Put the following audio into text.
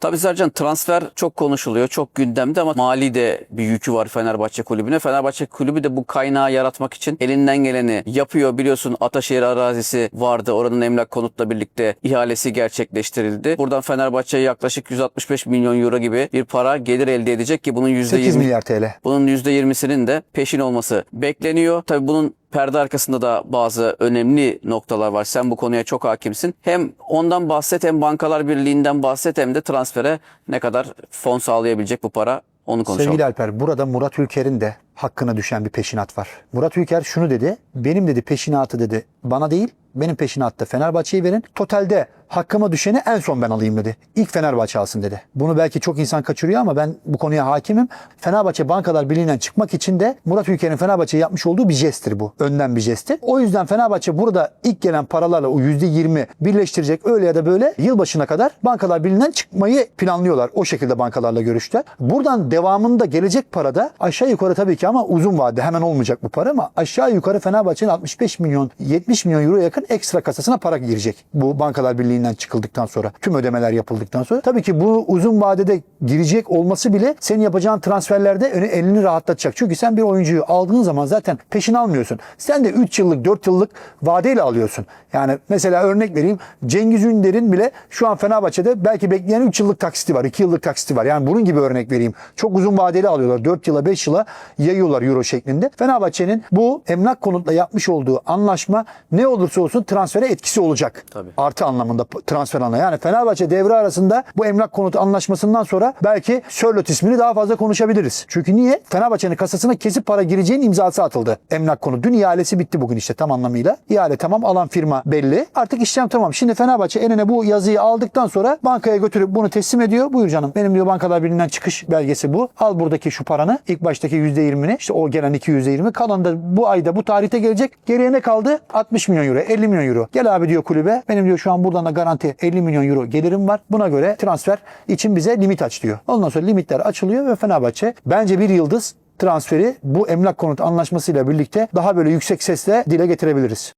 Tabii Sercan transfer çok konuşuluyor, çok gündemde ama mali de bir yükü var Fenerbahçe kulübüne. Fenerbahçe kulübü de bu kaynağı yaratmak için elinden geleni yapıyor. Biliyorsun Ataşehir arazisi vardı. Oranın emlak konutla birlikte ihalesi gerçekleştirildi. Buradan Fenerbahçe'ye yaklaşık 165 milyon euro gibi bir para gelir elde edecek ki bunun %20 8 milyar TL. bunun %20'sinin de peşin olması bekleniyor. Tabii bunun perde arkasında da bazı önemli noktalar var. Sen bu konuya çok hakimsin. Hem ondan bahset hem Bankalar Birliği'nden bahset hem de transfere ne kadar fon sağlayabilecek bu para onu konuşalım. Sevgili Alper burada Murat Ülker'in de hakkına düşen bir peşinat var. Murat Ülker şunu dedi. Benim dedi peşinatı dedi bana değil benim peşinatta Fenerbahçe'ye verin. Totalde hakkıma düşeni en son ben alayım dedi. İlk Fenerbahçe alsın dedi. Bunu belki çok insan kaçırıyor ama ben bu konuya hakimim. Fenerbahçe Bankalar Birliği'nden çıkmak için de Murat Ülker'in Fenerbahçe'ye yapmış olduğu bir jesttir bu. Önden bir jesttir. O yüzden Fenerbahçe burada ilk gelen paralarla o %20 birleştirecek öyle ya da böyle yılbaşına kadar Bankalar Birliği'nden çıkmayı planlıyorlar. O şekilde bankalarla görüştüler. Buradan devamında gelecek parada aşağı yukarı tabii ki ama uzun vade hemen olmayacak bu para ama aşağı yukarı Fenerbahçe'nin 65 milyon 70 milyon euro yakın ekstra kasasına para girecek. Bu Bankalar Birliği'nden çıkıldıktan sonra tüm ödemeler yapıldıktan sonra. Tabii ki bu uzun vadede girecek olması bile senin yapacağın transferlerde elini rahatlatacak. Çünkü sen bir oyuncuyu aldığın zaman zaten peşin almıyorsun. Sen de 3 yıllık 4 yıllık vadeyle alıyorsun. Yani mesela örnek vereyim Cengiz Ünder'in bile şu an Fenerbahçe'de belki bekleyen 3 yıllık taksiti var. 2 yıllık taksiti var. Yani bunun gibi örnek vereyim. Çok uzun vadeli alıyorlar. 4 yıla 5 yıla yayıyorlar euro şeklinde. Fenerbahçe'nin bu emlak konutla yapmış olduğu anlaşma ne olursa olsun transfere etkisi olacak. Tabii. Artı anlamında transfer anlamında. Yani Fenerbahçe devre arasında bu emlak konutu anlaşmasından sonra belki Sörlot ismini daha fazla konuşabiliriz. Çünkü niye? Fenerbahçe'nin kasasına kesip para gireceğin imzası atıldı. Emlak konu. Dün ihalesi bitti bugün işte tam anlamıyla. İhale tamam alan firma belli. Artık işlem tamam. Şimdi Fenerbahçe eline bu yazıyı aldıktan sonra bankaya götürüp bunu teslim ediyor. Buyur canım benim diyor bankalar birliğinden çıkış belgesi bu. Al buradaki şu paranı. İlk baştaki %20'ni işte o gelen 2 %20 kalan da bu ayda bu tarihte gelecek. Geriye ne kaldı? 60 milyon euro 50 milyon euro. Gel abi diyor kulübe. Benim diyor şu an buradan da garanti 50 milyon euro gelirim var. Buna göre transfer için bize limit aç diyor. Ondan sonra limitler açılıyor ve Fenerbahçe bence bir yıldız transferi bu emlak konut anlaşmasıyla birlikte daha böyle yüksek sesle dile getirebiliriz.